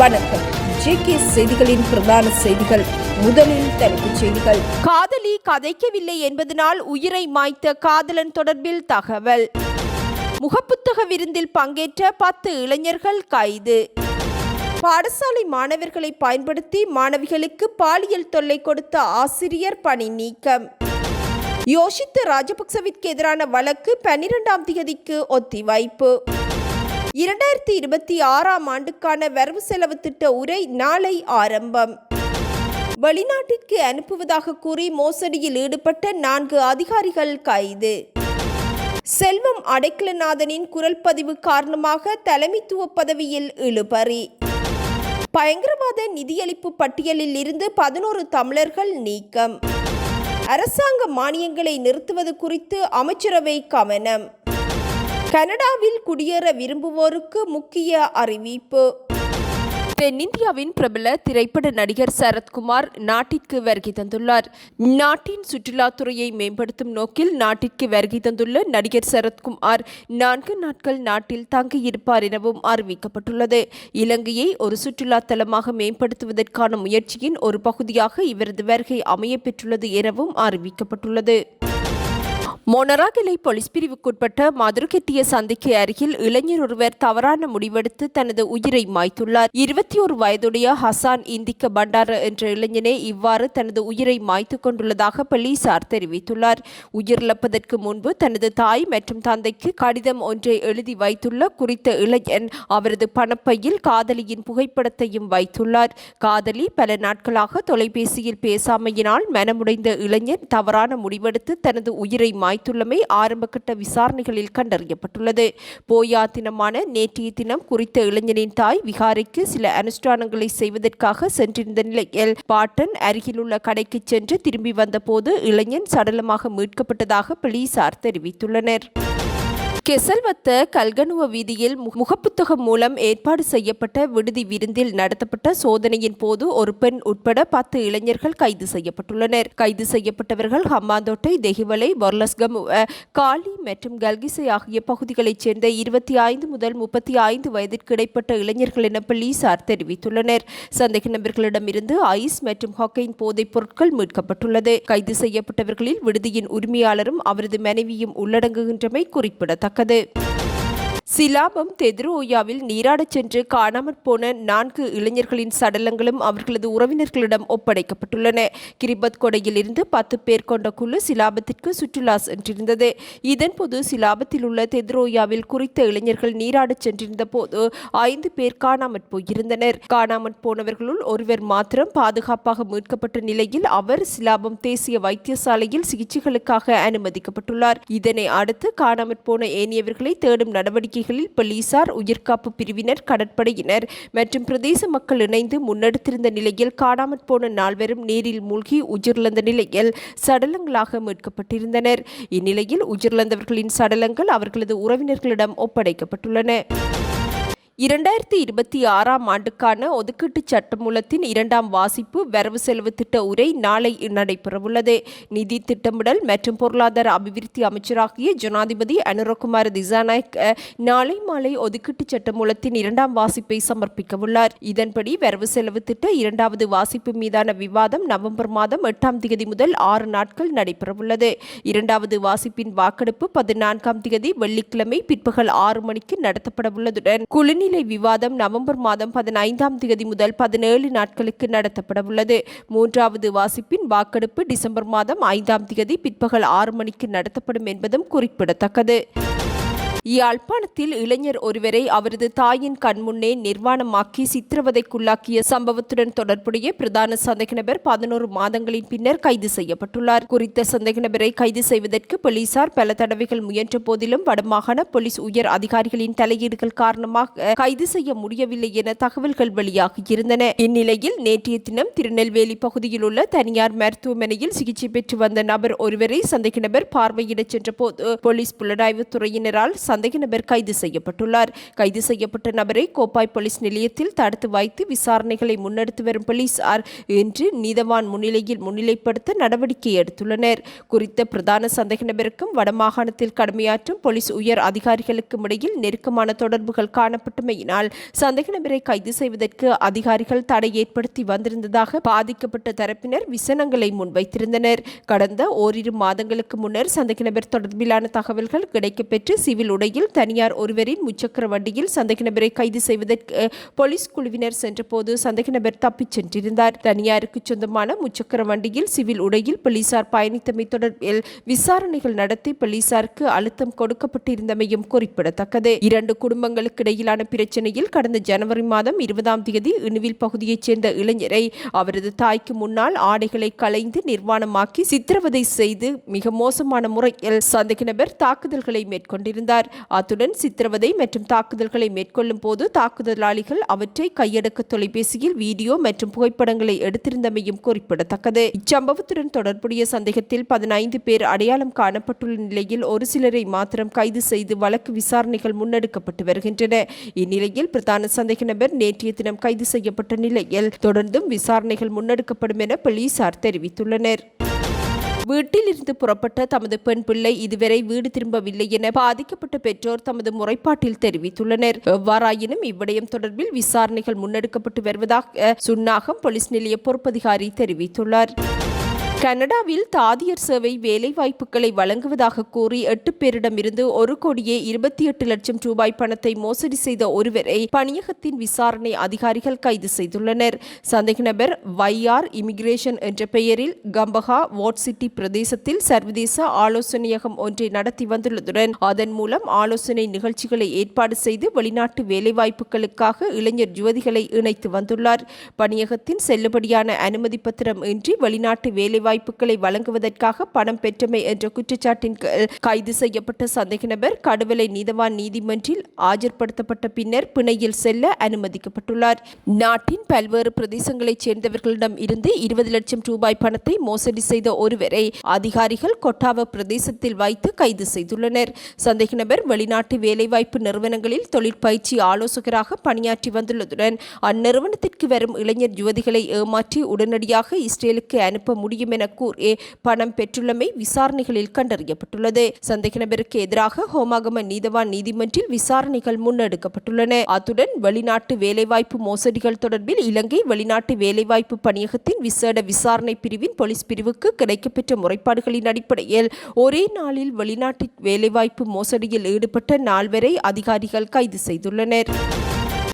வணக்கம். ஜேகே செய்திகளின் பிரதான செய்திகள். முதலில் தலைப்புச் செய்திகள். காதலி கதைக்கவில்லை என்பதனால் உயிரை மாய்த்த காதலன் தொடர்பில் தகவல். முகப்புத்தக விருந்தில் பங்கேற்ற பத்து இளைஞர்கள் கைது. பாடசாலை மாணவர்களை பயன்படுத்தி மாணவிகளுக்கு பாலியல் தொல்லை கொடுத்த ஆசிரியர் பணி நீக்கம். யோசித்த ராஜபக்சவிற்கு எதிரான வழக்கு பன்னிரெண்டாம் தேதிக்கு ஒத்திவைப்பு. இரண்டாயிரத்தி இருபத்தி ஆறாம் ஆண்டுக்கான வரவு செலவு திட்ட உரை நாளை ஆரம்பம். வெளிநாட்டிற்கு அனுப்புவதாக கூறி மோசடியில் ஈடுபட்ட நான்கு அதிகாரிகள் கைது. செல்வம் அடைக்கலநாதனின் குரல் பதிவு காரணமாக தலைமைத்துவ பதவியில் இழுபறி. பயங்கரவாத நிதியளிப்பு பட்டியலில் இருந்து பதினோரு தமிழர்கள் நீக்கம். அரசாங்க மானியங்களை நிறுத்துவது குறித்து அமைச்சரவை கவனம். கனடாவில் குடியேற விரும்புவோருக்கு முக்கிய அறிவிப்பு. தென்னிந்தியாவின் பிரபல திரைப்பட நடிகர் சரத்குமார் நாட்டிற்கு வருகை தந்துள்ளார். நாட்டின் சுற்றுலாத்துறையை மேம்படுத்தும் நோக்கில் நாட்டிற்கு வருகை தந்துள்ள நடிகர் சரத்குமார் நான்கு நாட்கள் நாட்டில் தங்கியிருப்பார் எனவும் அறிவிக்கப்பட்டுள்ளது. இலங்கையை ஒரு சுற்றுலா தலமாக மேம்படுத்துவதற்கான முயற்சியின் ஒரு பகுதியாக இவரது வருகை அமையப்பெற்றுள்ளது எனவும் அறிவிக்கப்பட்டுள்ளது. மொனராகிலை போலீஸ் பிரிவுக்குட்பட்ட மதுரகெட்டிய சந்தைக்கு அருகில் இளைஞர் ஒருவர் தவறான முடிவெடுத்து தனது உயிரை மாய்த்துள்ளார். இருபத்தி ஒரு வயதுடைய ஹசான் இந்திக்க பண்டார என்ற இளைஞனே இவ்வாறு தனது உயிரை மாய்த்து கொண்டுள்ளதாக போலீசார் தெரிவித்துள்ளார். உயிரிழப்பதற்கு முன்பு தனது தாய் மற்றும் தந்தைக்கு கடிதம் ஒன்றை எழுதி வைத்துள்ள குறித்த இளைஞன் அவரது பணப்பையில் காதலியின் புகைப்படத்தையும் வைத்துள்ளார். காதலி பல நாட்களாக தொலைபேசியில் பேசாமையினால் மனமுடைந்த இளைஞன் தவறான முடிவெடுத்து தனது உயிரை மாய்த்துள்ளமை ஆரம்பகட்ட விசாரணைகளில் கண்டறியப்பட்டுள்ளது. போயா தினமான நேற்றைய தினம் குறித்த இளைஞனின் தாய் விகாரைக்கு சில அனுஷ்டானங்களை செய்வதற்காக சென்றிருந்த நிலையில் பாட்டன் அருகிலுள்ள கடைக்கு சென்று திரும்பி வந்தபோது இளைஞன் சடலமாக மீட்கப்பட்டதாக போலீசார் தெரிவித்துள்ளனர். கெசல்வத்த கல்கனுவ வீதியில் முகப்புத்தகம் மூலம் ஏற்பாடு செய்யப்பட்ட விடுதி விருந்தில் நடத்தப்பட்ட சோதனையின் போது ஒரு பெண் உட்பட பத்து இளைஞர்கள் கைது செய்யப்பட்டுள்ளனர். கைது செய்யப்பட்டவர்கள் ஹம்மாந்தோட்டை தெஹிவலை பொர்லஸ்கம் காலி மற்றும் கல்கிசை ஆகிய பகுதிகளைச் சேர்ந்த இருபத்தி ஐந்து முதல் முப்பத்தி ஐந்து வயதிற்கு இடைப்பட்ட இளைஞர்கள் என போலீசார் தெரிவித்துள்ளனர். சந்தேக நபர்களிடமிருந்து ஐஸ் மற்றும் ஹொக்கைன் போதைப் பொருட்கள் மீட்கப்பட்டுள்ளது. கைது செய்யப்பட்டவர்களில் விடுதியின் உரிமையாளரும் அவரது மனைவியும் உள்ளடங்குகின்றமை குறிப்பிடத்தக்கது. இருக்குது சிலாபம் தெதுரோயாவில் நீராடச் சென்று காணாமற் போன நான்கு இளைஞர்களின் சடலங்களும் அவர்களது உறவினர்களிடம் ஒப்படைக்கப்பட்டுள்ளன. கிரிபத் கொடையில் இருந்து பத்து பேர் கொண்ட குழு சிலாபத்திற்கு சுற்றுலா சென்றிருந்தது. இதன்போது சிலாபத்தில் உள்ள தெதுரோயாவில் குறித்த இளைஞர்கள் நீராடச் சென்றிருந்த போது ஐந்து பேர் காணாமற் போயிருந்தனர். காணாமற் போனவர்களுள் ஒருவர் மாத்திரம் பாதுகாப்பாக மீட்கப்பட்ட நிலையில் அவர் சிலாபம் தேசிய வைத்தியசாலையில் சிகிச்சைகளுக்காக அனுமதிக்கப்பட்டுள்ளார். இதனை அடுத்து காணாமற் போன ஏனியவர்களை தேடும் நடவடிக்கை நடவடிக்கைகளில் போலீசார் உயிர்காப்பு பிரிவினர் கடற்படையினர் மற்றும் பிரதேச மக்கள் இணைந்து முன்னெடுத்திருந்த நிலையில் காணாமற் போன நால்வரும் நீரில் மூழ்கி உயிரிழந்த நிலையில் சடலங்களாக மீட்கப்பட்டிருந்தனர். இந்நிலையில் உயிரிழந்தவர்களின் சடலங்கள் அவர்களது உறவினர்களிடம் ஒப்படைக்கப்பட்டுள்ளன. இரண்டாயிரத்தி இருபத்தி ஆறாம் ஆண்டுக்கான ஒதுக்கீட்டு சட்டமூலத்தின் இரண்டாம் வாசிப்பு வரவு செலவு திட்ட உரை நாளை நடைபெறவுள்ளது. நிதி திட்டமிடல் மற்றும் பொருளாதார அபிவிருத்தி அமைச்சராகிய ஜனாதிபதி அனுரகுமார் திசாநாயக் நாளை மாலை ஒதுக்கீட்டு சட்டமூலத்தின் இரண்டாம் வாசிப்பை சமர்ப்பிக்கவுள்ளார். இதன்படி வரவு செலவு திட்ட இரண்டாவது வாசிப்பு மீதான விவாதம் நவம்பர் மாதம் எட்டாம் தேதி முதல் ஆறு நாட்கள் நடைபெறவுள்ளது. இரண்டாவது வாசிப்பின் வாக்கெடுப்பு பதினான்காம் தேதி வெள்ளிக்கிழமை பிற்பகல் ஆறு மணிக்கு நடத்தப்படவுள்ளதுடன் குளிர்நிலை விவாதம் நவம்பர் மாதம் பதினைந்தாம் தேதி முதல் பதினேழு நாட்களுக்கு நடத்தப்படவுள்ளது. மூன்றாவது வாசிப்பின் வாக்கெடுப்பு டிசம்பர் மாதம் ஐந்தாம் தேதி பிற்பகல் ஆறு மணிக்கு நடத்தப்படும் என்பதும் குறிப்பிடத்தக்கது. யாழ்ப்பாணத்தில் இளைஞர் ஒருவரை அவரது தாயின் கண்முன்னே நிர்வாணமாக்கி சித்திரவதைக்குள்ளாக்கிய சம்பவத்துடன் தொடர்புடைய பிரதான சந்தேக நபர் பதினோரு மாதங்களின் பின்னர் கைது செய்யப்பட்டுள்ளார். குறித்த சந்தேக நபரை கைது செய்வதற்கு போலீசார் பல தடவைகள் முயன்ற போதிலும் வடமாகாண போலீஸ் உயர் அதிகாரிகளின் தலையீடுகள் காரணமாக கைது செய்ய முடியவில்லை என தகவல்கள் வெளியாகியிருந்தன இந்நிலையில் நேற்றைய தினம் திருநெல்வேலி பகுதியில் உள்ள தனியார் மருத்துவமனையில் சிகிச்சை பெற்று வந்த நபர் ஒருவரை சந்தேக நபர் பார்வையிடச் சென்றபோது போலீஸ் புலனாய்வுத் துறையினரால் சந்தேக நபர் கைது செய்யப்பட்டுள்ளார். கைது செய்யப்பட்ட நபரை கோப்பாய் போலீஸ் நிலையத்தில் தடுத்து வைத்து விசாரணைகளை முன்னெடுத்து வரும் போலீசார் இன்று நீதவான் முன்னிலையில் முன்னிலைப்படுத்த நடவடிக்கை எடுத்துள்ளனர். குறித்த பிரதான சந்தேக நபருக்கும் வடமாகாணத்தில் கடமையாற்றும் போலீஸ் உயர் அதிகாரிகளுக்கும் இடையில் நெருக்கமான தொடர்புகள் காணப்பட்டமையினால் சந்தேக நபரை கைது செய்வதற்கு அதிகாரிகள் தடை ஏற்படுத்தி வந்திருந்ததாக பாதிக்கப்பட்ட தரப்பினர் விசனங்களை முன்வைத்திருந்தனர். கடந்த ஓரிரு மாதங்களுக்கு முன்னர் சந்தேக நபர் தொடர்பிலான தகவல்கள் கிடைக்கப்பெற்று சிவில் உடையில் தனியார் ஒருவரின் முச்சக்கர வண்டியில் சந்தேக நபரை கைது செய்வதற்கு போலீஸ் குழுவினர் சென்றபோது சந்தேக நபர் தப்பிச் சென்றிருந்தார். தனியாருக்கு சொந்தமான முச்சக்கர வண்டியில் சிவில் உடையில் போலீசார் பயணித்தமை தொடர்பில் விசாரணைகள் நடத்தி போலீசாருக்கு அழுத்தம் கொடுக்கப்பட்டிருந்தமையும் குறிப்பிடத்தக்கது. இரண்டு குடும்பங்களுக்கு இடையிலான பிரச்சனையில் கடந்த ஜனவரி மாதம் இருபதாம் தேதி இணுவில் பகுதியைச் சேர்ந்த இளைஞரை அவரது தாய்க்கு முன்னால் ஆடைகளை களைந்து நிர்வாணமாக்கி சித்திரவதை செய்து மிக மோசமான முறையில் சந்தேக நபர் தாக்குதல்களை மேற்கொண்டிருந்தார். அத்துடன் சித்திரவதை மற்றும் தாக்குதல்களை மேற்கொள்ளும் போது தாக்குதலாளிகள் அவற்றை கையடக்க தொலைபேசியில் வீடியோ மற்றும் புகைப்படங்களை எடுத்திருந்தமையும் குறிப்பிடத்தக்கது. இச்சம்பவத்துடன் தொடர்புடைய சந்தேகத்தில் பதினைந்து பேர் அடையாளம் காணப்பட்டுள்ள நிலையில் ஒரு சிலரை மாத்திரம் கைது செய்து வழக்கு விசாரணைகள் முன்னெடுக்கப்பட்டு வருகின்றன. இந்நிலையில் பிரதான சந்தேக நபர் நேற்றைய தினம் கைது செய்யப்பட்ட நிலையில் தொடர்ந்தும் விசாரணைகள் முன்னெடுக்கப்படும் என போலீசார் தெரிவித்துள்ளனர். வீட்டிலிருந்து புறப்பட்ட தமது பெண் பிள்ளை இதுவரை வீடு திரும்பவில்லை என பாதிக்கப்பட்ட பெற்றோர் தமது முறைப்பாட்டில் தெரிவித்துள்ளனர். எவ்வாறாயினும் இவ்விடயம் தொடர்பில் விசாரணைகள் முன்னெடுக்கப்பட்டு வருவதாக சுன்னாகம் போலீஸ் நிலைய பொறுப்பதிகாரி தெரிவித்துள்ளார். கனடாவில் தாதியர் சேவை வேலைவாய்ப்புகளை வழங்குவதாக கூறி எட்டு பேரிடமிருந்து ஒரு கோடியே இருபத்தி எட்டு லட்சம் ரூபாய் பணத்தை மோசடி செய்த ஒருவரை பணியகத்தின் விசாரணை அதிகாரிகள் கைது செய்துள்ளனர். சந்தேக நபர் வைஆர் இமிகிரேஷன் என்ற பெயரில் கம்பஹா வாட் சிட்டி பிரதேசத்தில் சர்வதேச ஆலோசனையகம் ஒன்றை நடத்தி வந்துள்ளதுடன் அதன் மூலம் ஆலோசனை நிகழ்ச்சிகளை ஏற்பாடு செய்து வெளிநாட்டு வேலைவாய்ப்புகளுக்காக இளைஞர் யுவதிகளை இணைத்து வந்துள்ளார். பணியகத்தின் செல்லுபடியான அனுமதி பத்திரம் இன்றி வெளிநாட்டு வேலைவாய்ப்புகளை வழங்குவதற்காக பணம் பெற்றமை என்ற குற்றச்சாட்டின் கைது செய்யப்பட்ட சந்தேக நபர் கடுவலை நீதவான் நீதிமன்றில் ஆஜர்படுத்தப்பட்ட பின்னர் பிணையில் செல்ல அனுமதிக்கப்பட்டுள்ளார். நாட்டின் பல்வேறு பிரதேசங்களைச் சேர்ந்தவர்களிடம் இருந்து இருபது லட்சம் ரூபாய் பணத்தை மோசடி செய்த ஒருவரை அதிகாரிகள் கொட்டாவ பிரதேசத்தில் வைத்து கைது செய்துள்ளனர். சந்தேக நபர் வெளிநாட்டு வேலைவாய்ப்பு நிறுவனங்களில் தொழிற்பயிற்சி ஆலோசகராக பணியாற்றி வந்துள்ளதுடன் அந்நிறுவனத்திற்கு வரும் இளைஞர் யுவதிகளை ஏமாற்றி உடனடியாக இஸ்ரேலுக்கு அனுப்ப முடியும் என கூறி பணம் பெற்றுள்ளமை விசாரணைகளில் கண்டறியப்பட்டுள்ளது. சந்தேக நபருக்கு எதிராக ஹோமாகம நீதவான் நீதிமன்றில் விசாரணைகள் முன்னெடுக்கப்பட்டுள்ளன. அத்துடன் வெளிநாட்டு வேலைவாய்ப்பு மோசடிகள் தொடர்பில் இலங்கை வெளிநாட்டு வேலைவாய்ப்பு பணியகத்தின் விசேட விசாரணை பிரிவின் போலீஸ் பிரிவுக்கு கிடைக்கப்பெற்ற முறைப்பாடுகளின் அடிப்படையில் ஒரே நாளில் வெளிநாட்டு வேலைவாய்ப்பு மோசடியில் ஈடுபட்ட நால்வரை அதிகாரிகள் கைது செய்துள்ளனர்.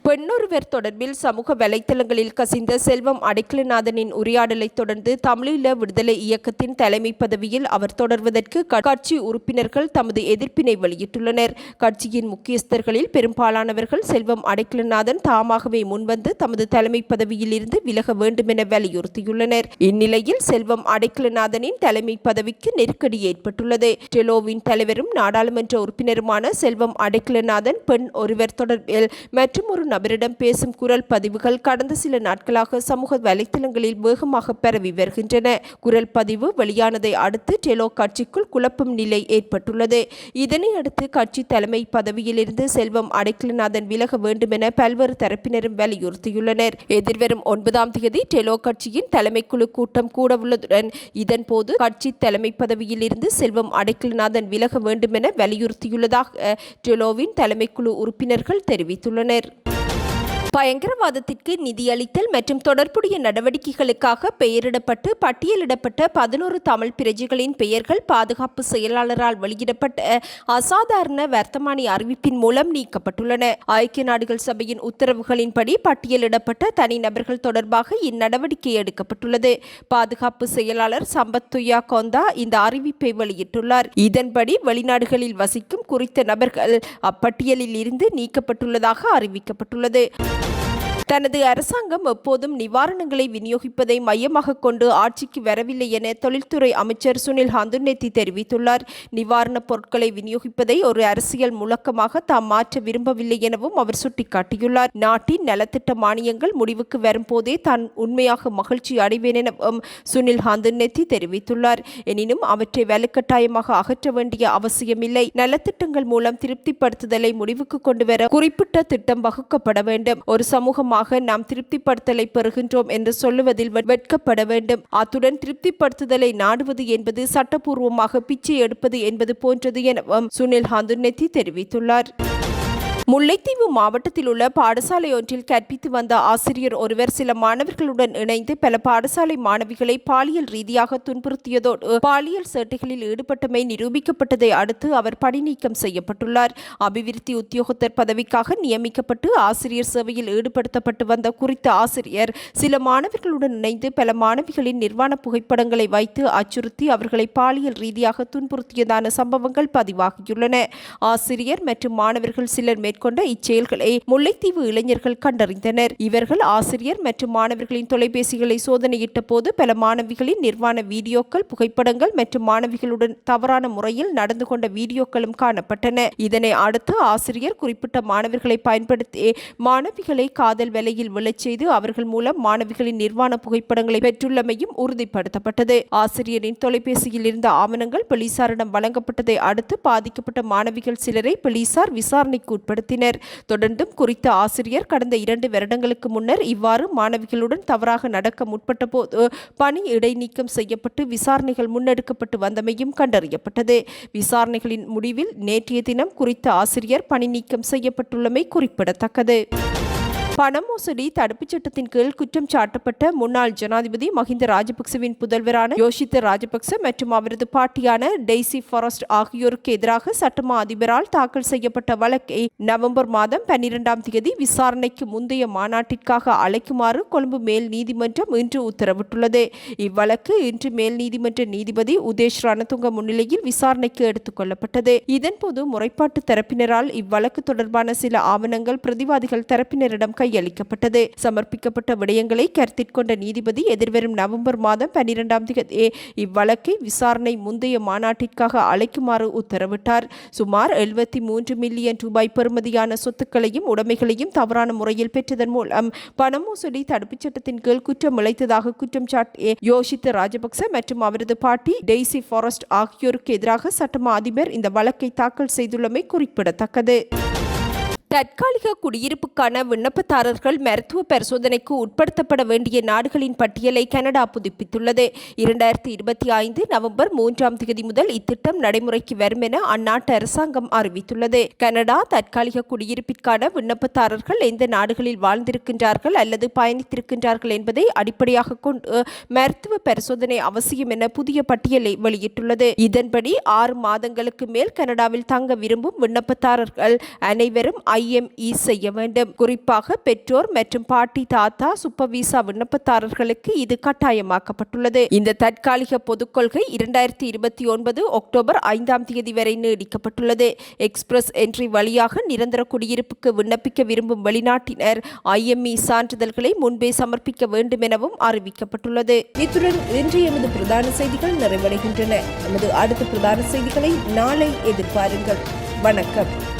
பெண்ணொருவர் தொடர்பில் சமூக வலைத்தளங்களில் கசிந்த செல்வம் அடைக்கலநாதனின் உரையாடலை தொடர்ந்து தமிழீழ விடுதலை இயக்கத்தின் தலைமை பதவியில் அவர் தொடர்வதற்கு கட்சி உறுப்பினர்கள் தமது எதிர்ப்பினை வெளியிட்டுள்ளனர். கட்சியின் முக்கியஸ்தர்களில் பெரும்பாலானவர்கள் செல்வம் அடைக்கலநாதன் தாமாகவே முன்வந்து தமது தலைமை பதவியில் இருந்து விலக வேண்டுமென வலியுறுத்தியுள்ளனர். இந்நிலையில் செல்வம் அடைக்கலநாதனின் தலைமை பதவிக்கு நெருக்கடி ஏற்பட்டுள்ளது. டெலோவின் தலைவரும் நாடாளுமன்ற உறுப்பினருமான செல்வம் அடைக்கலநாதன் பெண் ஒருவர் தொடர்பில் மற்றும் ஒரு நபரிடம் பேசும் குரல் பதிவுகள் கடந்த சில நாட்களாக சமூக வலைத்தளங்களில் வேகமாக பரவி வருகின்றன. குரல் பதிவு வெளியானதை அடுத்து டெலோ கட்சிக்குள் குழப்பம் நிலை ஏற்பட்டுள்ளது. இதனை அடுத்து கட்சி தலைமை பதவியிலிருந்து செல்வம் அடைக்கலநாதன் விலக வேண்டும் என பல்வேறு தரப்பினரும் வலியுறுத்தியுள்ளனர். எதிர்வரும் ஒன்பதாம் தேதி டெலோ கட்சியின் தலைமைக்குழு கூட்டம் கூடவுள்ளதுடன் இதன்போது கட்சி தலைமை பதவியில் இருந்து செல்வம் அடைக்கலநாதன் விலக வேண்டும் என வலியுறுத்தியுள்ளதாக டெலோவின் தலைமைக்குழு உறுப்பினர்கள் தெரிவித்துள்ளனர். பயங்கரவாதத்திற்கு நிதியளித்தல் மற்றும் தொடர்புடைய நடவடிக்கைகளுக்காக பெயரிடப்பட்டு பட்டியலிடப்பட்ட பதினோரு தமிழ் பிரஜைகளின் பெயர்கள் பாதுகாப்பு செயலாளரால் வெளியிடப்பட்ட அசாதாரண வர்த்தமானி அறிவிப்பின் மூலம் நீக்கப்பட்டுள்ளன. ஐக்கிய நாடுகள் சபையின் உத்தரவுகளின்படி பட்டியலிடப்பட்ட தனிநபர்கள் தொடர்பாக இந்நடவடிக்கை எடுக்கப்பட்டுள்ளது. பாதுகாப்பு செயலாளர் சம்பத் துயா கொந்தா இந்த அறிவிப்பை வெளியிட்டுள்ளார். இதன்படி வெளிநாடுகளில் வசிக்கும் குறித்த நபர்கள் அப்பட்டியலில் இருந்து நீக்கப்பட்டுள்ளதாக அறிவிக்கப்பட்டுள்ளது. தனது அரசாங்கம் எப்போதும் நிவாரணங்களை விநியோகிப்பதை மையமாக கொண்டு ஆட்சிக்கு வரவில்லை என தொழில்துறை அமைச்சர் சுனில் ஹந்துன்னெத்தி தெரிவித்துள்ளார். நிவாரணப் பொருட்களை விநியோகிப்பதை ஒரு அரசியல் முழக்கமாக தாம் மாற்ற விரும்பவில்லை எனவும் அவர் சுட்டிக்காட்டியுள்ளார். நாட்டின் நலத்திட்ட மானியங்கள் முடிவுக்கு வரும்போதே தான் உண்மையாக மகிழ்ச்சி அடைவேன் எனவும் சுனில் ஹந்துர்நெத்தி தெரிவித்துள்ளார். எனினும் அவற்றை வலுக்கட்டாயமாக அகற்ற வேண்டிய அவசியமில்லை. நலத்திட்டங்கள் மூலம் திருப்திப்படுத்துதலை முடிவுக்கு கொண்டு வர குறிப்பிட்ட திட்டம் வகுக்கப்பட வேண்டும். ஒரு மூலமாக நாம் திருப்திப்படுத்தலை பெறுகின்றோம் என்று சொல்லுவதில் வெட்கப்பட வேண்டும். அத்துடன் திருப்திப்படுத்துதலை நாடுவது என்பது சட்டபூர்வமாக பிச்சை எடுப்பது என்பது போன்றது எனவும் சுனில் ஹந்துன்னெத்தி தெரிவித்துள்ளார். முல்லைத்தீவு மாவட்டத்தில் உள்ள பாடசாலை ஒன்றில் கற்பித்து வந்த ஆசிரியர் ஒருவர் சில மாணவர்களுடன் இணைந்து பல பாடசாலை மாணவிகளை பாலியல் ரீதியாக துன்புறுத்தியதோடு பாலியல் சேட்டைகளில் ஈடுபட்டமை நிரூபிக்கப்பட்டதை அடுத்து அவர் பணிநீக்கம் செய்யப்பட்டுள்ளார். அபிவிருத்தி உத்தியோகத்தர் பதவிக்காக நியமிக்கப்பட்டு ஆசிரியர் சேவையில் ஈடுபடுத்தப்பட்டு வந்த குறித்த ஆசிரியர் சில மாணவர்களுடன் இணைந்து பல மாணவிகளின் நிர்வாண புகைப்படங்களை வைத்து அச்சுறுத்தி அவர்களை பாலியல் ரீதியாக துன்புறுத்தியதான சம்பவங்கள் பதிவாகியுள்ளன. ஆசிரியர் மற்றும் மாணவர்கள் சிலர் மேற்கொண்ட இச்செயல்களை முல்லைத்தீவு இளைஞர்கள் கண்டறிந்தனர். இவர்கள் ஆசிரியர் மற்றும் மாணவர்களின் தொலைபேசிகளை சோதனையிட்ட போது பல மாணவிகளின் நிர்வாண வீடியோக்கள் புகைப்படங்கள் மற்றும் மாணவிகளுடன் தவறான முறையில் நடந்து கொண்ட வீடியோக்களும் காணப்பட்டன. இதனை அடுத்து ஆசிரியர் குறிப்பிட்ட மாணவர்களை பயன்படுத்தி மாணவிகளை காதல் வேலையில் விழச் செய்து அவர்கள் மூலம் மாணவிகளின் நிர்வாண புகைப்படங்களை பெற்றுள்ளமையும் உறுதிப்படுத்தப்பட்டது. ஆசிரியரின் தொலைபேசியில் இருந்த ஆவணங்கள் போலீசாரிடம் வழங்கப்பட்டதை அடுத்து பாதிக்கப்பட்ட மாணவிகள் சிலரை போலீசார் விசாரணைக்கு உட்படுத்தினர் தொடர்ந்தும் குறித்த ஆசிரியர் கடந்த இரண்டு வருடங்களுக்கு முன்னர் இவ்வாறு மாணவிகளுடன் தவறாக நடக்க முற்பட்ட போது பணி இடைநீக்கம் செய்யப்பட்டு விசாரணைகள் முன்னெடுக்கப்பட்டு வந்தமையும் கண்டறியப்பட்டது. விசாரணைகளின் முடிவில் நேற்றைய தினம் குறித்த ஆசிரியர் பணி நீக்கம் செய்யப்பட்டுள்ளமை குறிப்பிடத்தக்கது. பண மோசடி தடுப்புச் சட்டத்தின் கீழ் குற்றம் சாட்டப்பட்ட முன்னாள் ஜனாதிபதி மஹிந்த ராஜபக்சவின் புதல்வரான யோஷித்த ராஜபக்ச மற்றும் அவரது பாட்டியான டெய்சி ஃபாரஸ்ட் ஆகியோருக்கு எதிராக சட்டமா அதிபரால் தாக்கல் செய்யப்பட்ட வழக்கை நவம்பர் மாதம் பன்னிரெண்டாம் தேதி விசாரணைக்கு முந்தைய மாநாட்டிற்காக அழைக்குமாறு கொழும்பு மேல் நீதிமன்றம் இன்று உத்தரவிட்டுள்ளது. இவ்வழக்கு இன்று மேல் நீதிமன்ற நீதிபதி உதேஷ் ரணதுங்க முன்னிலையில் விசாரணைக்கு எடுத்துக் கொள்ளப்பட்டது. இதன்போது முறைப்பாட்டு தரப்பினரால் இவ்வழக்கு தொடர்பான சில ஆவணங்கள் பிரதிவாதிகள் தரப்பினரிடம் கையளிக்கப்பட்டது. சமர்ப்பிக்கப்பட்ட விடயங்களை கருத்திற்கொண்ட நீதிபதி எதிர்வரும் நவம்பர் மாதம் பன்னிரெண்டாம் தேதி இவ்வழக்கை விசாரணை முந்தைய மாநாட்டிற்காக அழைக்குமாறு உத்தரவிட்டார். சுமார் எழுபத்தி மூன்று மில்லியன் ரூபாய் பெறுமதியான சொத்துக்களையும் உடைமைகளையும் தவறான முறையில் பெற்றதன் மூலம் பண மோசடி தடுப்புச் சட்டத்தின் கீழ் குற்றம் இழைத்ததாக குற்றம் சாட்டிய யோசித்த ராஜபக்ச மற்றும் அவரது பாட்டி டெய்சி ஃபாரஸ்ட் ஆகியோருக்கு எதிராக சட்டமா அதிபர் இந்த வழக்கை தாக்கல் செய்துள்ளமை குறிப்பிடத்தக்கது. தற்காலிக குடியிருப்புக்கான விண்ணப்பதாரர்கள் மருத்துவ பரிசோதனைக்கு உட்படுத்தப்பட வேண்டிய நாடுகளின் பட்டியலை கனடா புதுப்பித்துள்ளது. இரண்டாயிரத்தி இருபத்தி ஐந்து நவம்பர் மூன்றாம் தேதி முதல் இத்திட்டம் நடைமுறைக்கு வரும் என அந்நாட்டு அரசாங்கம் அறிவித்துள்ளது. கனடா தற்காலிக குடியிருப்பிற்கான விண்ணப்பதாரர்கள் எந்த நாடுகளில் வாழ்ந்திருக்கின்றார்கள் அல்லது பயணித்திருக்கின்றார்கள் என்பதை அடிப்படையாக கொண்டு மருத்துவ பரிசோதனை அவசியம் என புதிய பட்டியலை வெளியிட்டுள்ளது. இதன்படி ஆறு மாதங்களுக்கு மேல் கனடாவில் தங்க விரும்பும் விண்ணப்பதாரர்கள் அனைவரும் ஐஎம்இ செய்ய வேண்டும். குறிப்பாக பெற்றோர் மற்றும் பாட்டி தாத்தா சுப்ப விசா விண்ணப்பதாரர்களுக்கு இது கட்டாயமாக்கப்பட்டுள்ளது. இந்த தற்காலிக பொதுக் கொள்கை இரண்டாயிரத்தி இருபத்தி ஒன்பது அக்டோபர் ஐந்தாம் தேதி வரை நீடிக்கப்பட்டுள்ளது. எக்ஸ்பிரஸ் என்ட்ரி வழியாக நிரந்தர குடியிருப்புக்கு விண்ணப்பிக்க விரும்பும் வெளிநாட்டினர் ஐஎம்இ சான்றிதழ்களை முன்பே சமர்ப்பிக்க வேண்டும் எனவும் அறிவிக்கப்பட்டுள்ளது. இத்துடன் இன்று எமது பிரதான செய்திகள் நிறைவடைகின்றன. நமது அடுத்த பிரதான செய்திகளை நாளை எதிர்பாருங்கள். வணக்கம்.